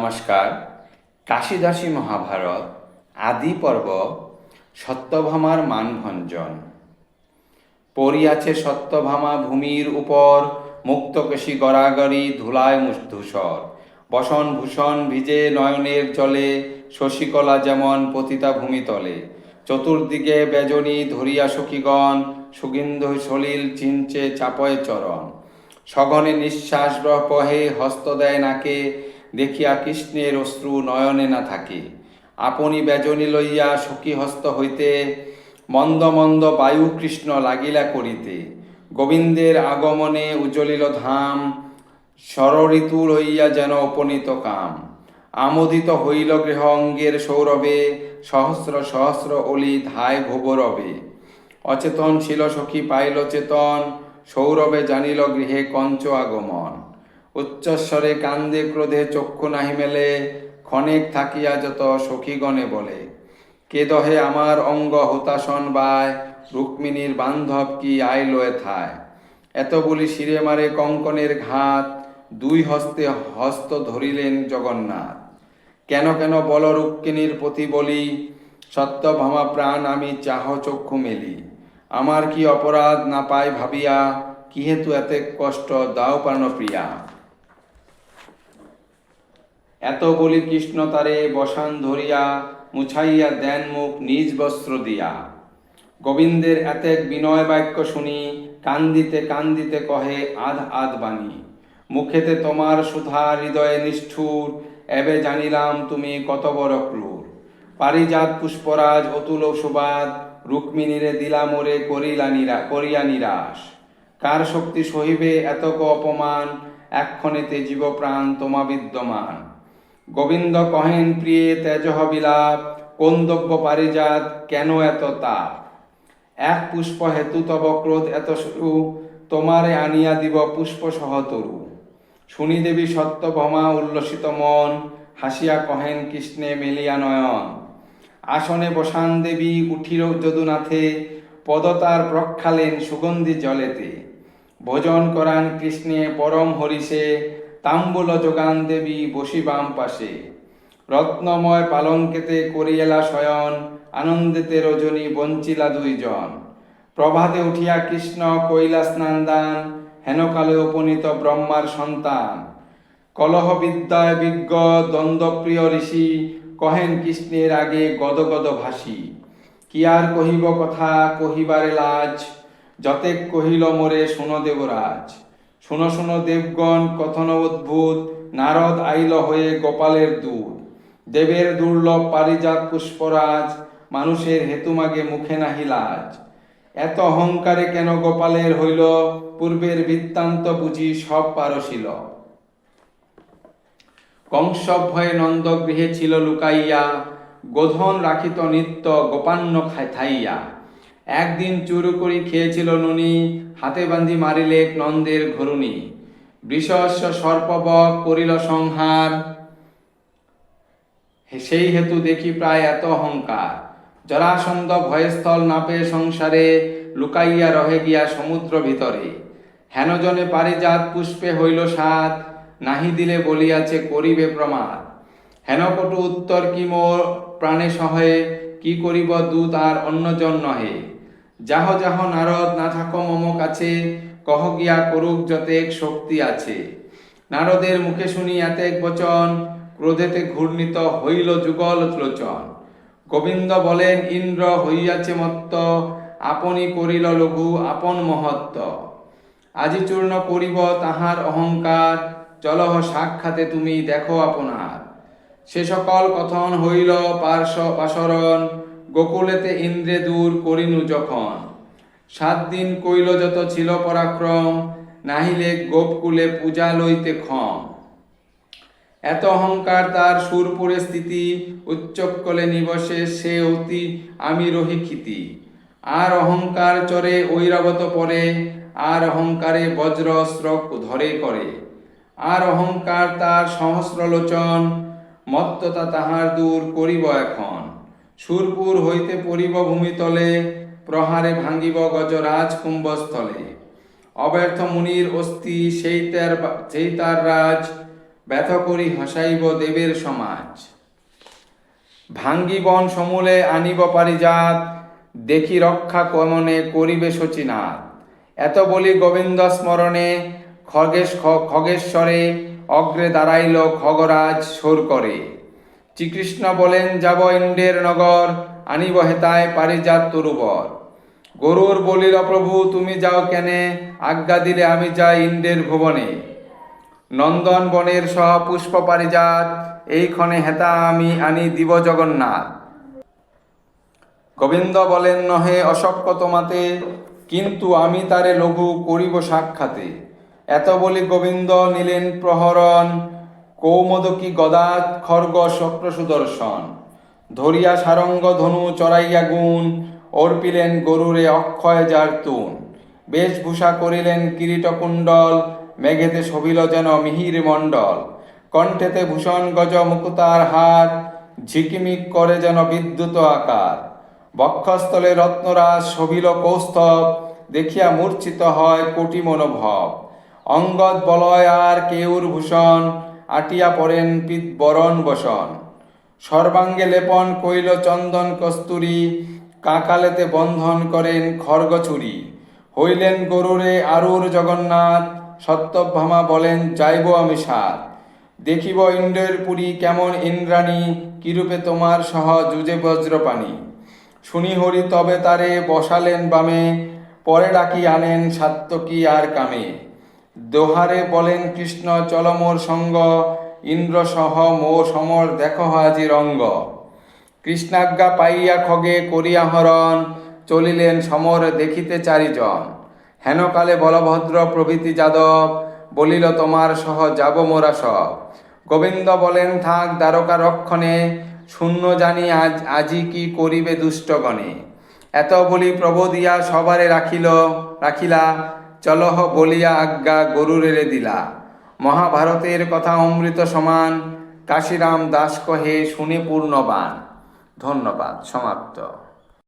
নমস্কার। কাশিদাসী মহাভারত, আদি পর্ব, সত্যভামার মানভঞ্জন। পড়িয়াছে সত্যভামা ভূমির উপর মুক্তকেশী গড়াগড়ি ধুলায় মুস- ধূসর বসন ভূষণ ভিজে নয়নের জলে, শশীকলা যেমন পতিতা ভূমিতলে চতুর্দিকে বেজনী ধরিয়া সখীগণ, সুগিন্ধ সলিল চিঞ্চে চাপয় চরণ। সঘনে নিঃশ্বাস পহে হস্ত দেয় নাকে দেখিয়া কৃষ্ণের অশ্রু নয়নে না থাকে। আপনি বেজনী লইয়া সখী হস্ত হইতে, মন্দ মন্দ বায়ু কৃষ্ণ লাগিলা করিতে। গোবিন্দের আগমনে উজ্জ্বলিল ধাম ষড়ঋতু লইয়া যেন উপনীত কাম। আমোদিত হইল গৃহ অঙ্গের সৌরভে, সহস্র সহস্র অলি ধায় ভোগরবে অচেতন ছিল সখী পাইল চেতন, সৌরভে জানিল গৃহে কঞ্চ আগমন। উচ্চস্বরে কান্দে ক্রোধে চক্ষু নাহি মেলে, ক্ষণেক থাকিয়া যত সখীগণে বলে। কে দহে আমার অঙ্গ হতাশন বায়, রুক্মিণীর বান্ধব কি আইলো এথায় এত বলি শিরে মারে কঙ্কনের ঘাত, দুই হস্তে হস্ত ধরিলেন জগন্নাথ। কেন কেন বল রুক্মিণীর প্রতি বলি, সত্য ভামা প্রাণ আমি চাহ চক্ষু মেলি। আমার কি অপরাধ না পাই ভাবিয়া কি হেতু এতে কষ্ট দাও প্রাণ প্রিয়া। এত বলি কৃষ্ণ তারে বসান ধরিয়া, মুছাইয়া দেন মুখ নিজ বস্ত্র দিয়া। গোবিন্দের এতেক বিনয় বাক্য শুনি, কান্দিতে কান্দিতে কহে, আধ আধ বাণী। মুখেতে তোমার সুধা হৃদয়ে নিষ্ঠুর, এবে জানিলাম তুমি কত বড় ক্রূর। পারিজাত পুষ্পরাজ অতুল সুবাদ, রুক্মিণীরে দিলা মোরে করিলা নিরা, করিয়া নিরাশ। কার শক্তি সহিবে এতক অপমান, এক্ষণেতে জীব প্রাণ তোমা বিদ্যমান। গোবিন্দ কহেন, প্রিয়ে তেজহ বিলাপ কন্দব্য পারিজাত, কেন এত তাপ? এক পুষ্প হেতু তব ক্রোধ এত শুরু, তোমারে আনিয়া দিব পুষ্প সহতরু শুনি দেবী সত্য সত্যভমা উল্লসিত মন, হাসিয়া কহেন, কৃষ্ণে মেলিয়া নয়ন। আসনে বসান দেবী, উঠিল যদুনাথে পদতার প্রক্ষালেন সুগন্ধি জলেতে। ভোজন করান কৃষ্ণে, পরম হরিষে তাম্বুল যোগান দেবী বসি বাম পাশে। রত্নময় পালঙ্কেতে করিয়েলা শয়ন, আনন্দেতে রজনী বঞ্চিলা দুইজন। প্রভাতে উঠিয়া কৃষ্ণ কৈলা স্নান দান হেনকালে উপনীত ব্রহ্মার সন্তান। কলহ বিদ্যায় বিজ্ঞ দ্বন্দ্বপ্রিয় ঋষি কহেন কৃষ্ণের আগে গদগদ ভাসি কি আর কহিব কথা কহিবারে লাজ, যতেক কহিল মোরে শুনো দেবরাজ। শুনো শুনো দেবগণ, কথন অদ্ভুত, নারদ আইল হয়ে গোপালের দূত। দেবের দুর্লভ পারিজাত পুষ্পরাজ, মানুষের হেতু মাগে মুখে নাহি লাজ। এত অহংকারে কেন গোপালের হইল? পূর্বের বৃত্তান্ত বুঝি সব পারসিল। কংস ভয়ে নন্দ গৃহে ছিল লুকাইয়া, গোধন রাখিত নিত্য গোপান্ন খায় থাইয়া। একদিন চুরু করি খেয়েছিল নুনি, হাতে বান্ধি মারিলে নন্দের ঘরুণী বৃষস্য সর্পবক করিল সংহার। সেই হেতু দেখি প্রায় এত অহংকার। জরাসন্ধ ভয়স্থল নাপে সংসারে, লুকাইয়া রহে গিয়া সমুদ্র ভিতরে। হেনজনে পারিজাত পুষ্পে হইল সাত, নাহি দিলে বলিয়াছে করিবে প্রমাদ। হেনকটু উত্তর কি মোর প্রাণে সহে, কি করিব দূত আর অন্যজন নহে। যাহ যাহ নারদ না থাকো মম কাছে, কহ গিয়া করুক যতেক শক্তি আছে। নারদের মুখে শুনি এতেক বচন, ক্রোধেতে ঘূর্ণিত হইল যুগল লোচন গোবিন্দ বলেন, ইন্দ্র হইয়াছে মত্ত, আপনি করিল লঘু আপন মহত্ব আজি চূর্ণ করিব তাহার অহংকার, চলহ সাক্ষাতে তুমি দেখো আপনার। সে সকল কথন হইল পার্শ্ব পাশরণ গোকুলেতে ইন্দ্রে দূর করিনু যখন। সাত দিন কইল যত ছিল পরাক্রম, নাহিলে গোপকুলে পূজা লইতে ক্ষম। এত অহংকার তার সুরপুরে স্থিতি উচ্চকলে নিবসে সে অতি আমি রহি খিতি আর অহংকার চরে ঐরাবত পরে, আর অহংকারে বজ্র ধরে করে। আর অহংকার তার সহস্র লোচন মত্ততা তাহার দূর করিব এখন। সুরপুর হইতে পরিব ভূমিতলে, প্রহারে ভাঙ্গিব গজরাজ কুম্ভস্থলে। অব্যর্থ মুনির অস্থি, সেই তার সেই তার রাজ, ব্যথ করি হাসাইব দেবের সমাজ। ভাঙ্গিবন সমূলে আনিব পারিজাত, দেখি রক্ষা কমনে করিবে শচীনাথ। এত বলি গোবিন্দ স্মরণে, খগেশ খগেশ্বরে অগ্রে দাঁড়াইল খগরাজ সোর করে শ্রীকৃষ্ণ বলেন, যাব ইন্দ্রের নগর, আনিব হেতায় পারিজাত তরুবর। গরুর বলিল, প্রভু, তুমি যাও কেনে? আজ্ঞা দিলে আমি যাই ইন্দ্রের ভুবনে। নন্দন বনের সহ পুষ্প পারিজাত এই ক্ষণে হেতা আমি আনি দিব জগন্নাথ। গোবিন্দ বলেন, নহে অশক্য তোমাতে কিন্তু আমি তারে লঘু করিব সাক্ষাতে। এত বলি গোবিন্দ নিলেন প্রহরণ কৌমদকী গদা খর্গ শক্র সুদর্শন। ধরিয়া সারঙ্গ ধনু চড়াইয়া গুণ, অর্পিলেন গরুরে অক্ষয় যার তুন। বেশভূষা করিলেন কিরীটকুণ্ডল, মেঘেতে শোভিল যেন মিহির মণ্ডল। কণ্ঠেতে ভূষণ গজ মুকুতার হাত, ঝিকিমিক করে যেন বিদ্যুৎ আকার। বক্ষস্থলে রত্নরাজ শোভিল কৌস্তব, দেখিয়া মূর্ছিত হয় কোটি মনোভব। অঙ্গদ বলয় আর কেউর ভূষণ আটিয়া পড়েন পিত বরণ বসন। সর্বাঙ্গে লেপন কইল চন্দন কস্তুরী, কাকালেতে বন্ধন করেন খড়গছুরি। হইলেন গরুরে আরুর জগন্নাথ, সত্যভামা বলেন, যাইব আমি সাত দেখিব ইন্দ্রের পুরী কেমন ইন্দ্রাণী, কিরূপে তোমার সহ যুজে বজ্রপাণী। শুনি হরি তবে তারে বসালেন বামে, পরে ডাকি আনেন সাত্তকী আর কামে। দোহারে বলেন কৃষ্ণ, চল মোর সঙ্গ। ইন্দ্র সহ মো সমর দেখ হাজি রঙ্গ। কৃষ্ণাজ্ঞা পাইয়া খগে করিয়া হরণ, চলিলেন সমর দেখিতে চারিজন। হেনকালে বলভদ্র প্রভৃতি যাদব বলিল, তোমার সহ যাব মোরা সব। গোবিন্দ বলেন, থাক দ্বারকা রক্ষণে, শূন্য জানি আজ, আজি কি করিবে দুষ্টগণে এত বলি প্রবোদিয়া সবারে রাখিল, রাখিলা চলহ বলিয়া আজ্ঞা গরুরেরে দিলা। মহাভারতের কথা অমৃত সমান, কাশিরাম দাস কহে শুনে পূর্ণবান। ধন্যবাদ, সমাপ্ত।